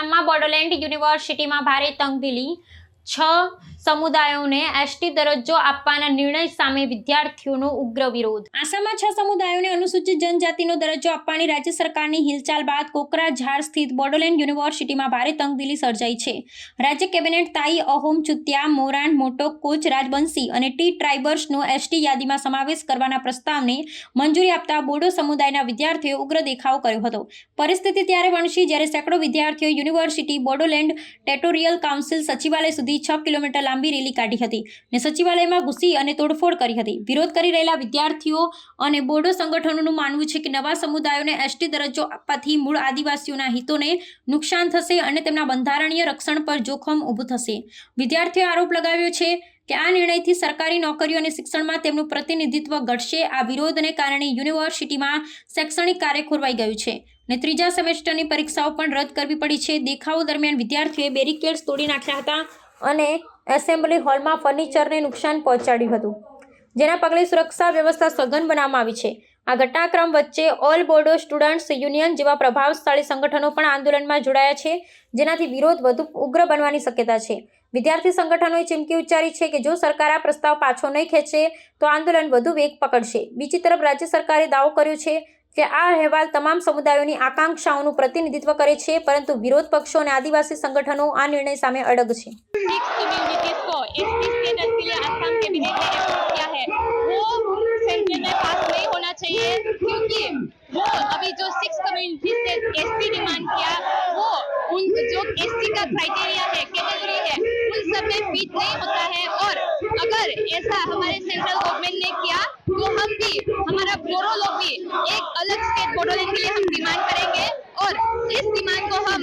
આસામમાં બોડોલેન્ડ યુનિવર્સિટીમાં ભારે તંગદિલી છ સમુદાયોને એસટી દરજ્જો આપવાના નિર્ણય સામે વિદ્યાર્થીઓનો ઉગ્ર વિરોધ. આસામમાં છ સમુદાયોને અનુસૂચિત જનજાતિનો દરજ્જો આપવાની રાજ્ય સરકારની હિલચાલ બાદ કોકરાઝાર સ્થિત બોડોલેન્ડ યુનિવર્સિટીમાં ભારે તંગદિલી સર્જાઈ છે. રાજ્ય કેબિનેટ તાઈ અહોમ ચુતિયા, મોરાન મોટો કોચ રાજબંશી અને ટી ટ્રાઇબર્સનો એસટી યાદીમાં સમાવેશ કરવાના પ્રસ્તાવને મંજૂરી આપતા બોડો સમુદાયના વિદ્યાર્થીઓએ ઉગ્ર દેખાવ કર્યો હતો. પરિસ્થિતિ ત્યારે વણસી જ્યારે સેંકડો વિદ્યાર્થીઓ યુનિવર્સિટી બોડોલેન્ડ ટેટોરિયલ કાઉન્સિલ સચિવાલય સુધી છ કિલોમીટર લાંબી રેલી કાઢી હતી ને સચિવાલયમાં ઘૂસી અને તોડફોડ કરી હતી. વિરોધ કરી રહેલા વિદ્યાર્થીઓ અને બોડો સંગઠનોનું માનવું છે કે નવા સમુદાયોને એસટી દરજ્જો આપવાથી મૂળ આદિવાસીઓના હિતોને નુકસાન થશે અને તેમના બંધારણીય રક્ષણ પર જોખમ ઊભું થશે. વિદ્યાર્થીઓએ આરોપ લગાવ્યો છે કે આ નિર્ણયથી સરકારી નોકરીઓ અને શિક્ષણમાં તેમનું પ્રતિનિધિત્વ ઘટશે. આ વિરોધને કારણે યુનિવર્સિટીમાં શૈક્ષણિક કાર્ય ખોરવાઈ ગયું છે ને ત્રીજા સેમેસ્ટરની પરીક્ષાઓ પણ રદ કરવી પડી છે. દેખાવો દરમિયાન વિદ્યાર્થીઓએ બેરિકેડ્સ તોડી નાખ્યા હતા. અને એસેમ્બલી હોલમાં ફર્નિચરને નુકસાન પહોંચાડ્યું હતું. જેના પગલે સુરક્ષા વ્યવસ્થા સઘન બનાવવામાં આવી છે. આ ઘટનાક્રમ વચ્ચે ઓલ બોર્ડો સ્ટુડન્ટ્સ યુનિયન જેવા પ્રભાવશાળી સંગઠનો પણ આંદોલનમાં જોડાયા છે, જેનાથી વિરોધ વધુ ઉગ્ર બનવાની શક્યતા છે. વિદ્યાર્થી સંગઠનોએ ચીમકી ઉચ્ચારી છે કે જો સરકાર આ પ્રસ્તાવ પાછો નહીં ખેંચે, તો આંદોલન વધુ વેગ પકડશે. બીજી તરફ રાજ્ય સરકારે દાવો કર્યો છે કે આ અહેવાલ તમામ સમુદાયોની આકાંક્ષાઓનું પ્રતિનિધિત્વ કરે છે પરંતુ વિરોધ પક્ષો અને આદિવાસી સંગઠનો આ નિર્ણય સામે અડગ છે सिक्स कम्युनिटीज को एसटी स्टेटस के लिए आसाम कैबिनेट ने अप्रूव किया है वो सेंटर में पास नहीं होना चाहिए क्योंकि वो अभी जो सिक्स कम्युनिटीज ने एसटी डिमांड किया वो उन जो एसटी का क्राइटेरिया है कैटेगरी है उन सब में फिट नहीं होता है और अगर ऐसा हमारे सेंट्रल गवर्नमेंट ने किया तो हम भी अलग स्टेट बोडोलैंड के लिए हम डिमांड करेंगे और इस डिमांड को हम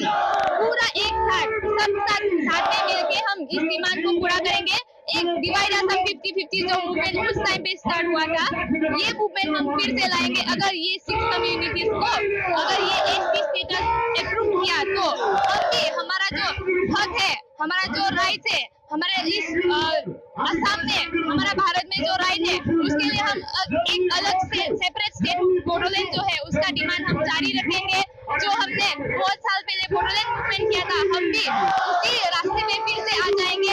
पूरा एक साथ, सब साथ साथ में मिलके हम इस डिमांड को पूरा करेंगे। एक डिवाइड आता फिफ्टी फिफ्टी जो मूवमेंट उस टाइम पे स्टार्ट हुआ था। ये मूवमेंट हम फिर से लाएँगे। अगर ये सिक्स कम्युनिटीज को, अगर ये एसटी स्टेटस अप्रूव किया तो हम भी हमारा जो हक है, हमारा जो राइट है, हमारे इस असम में, हमारा भारत में जो राइट है, उसके लिए हम एक अलग से सेपरेट स्टेट बोडोलैंड जो है उसका डिमांड हम जारी रखेंगे जो हमने बहुत साल पहले बोडोलैंड मूवमेंट किया था हम भी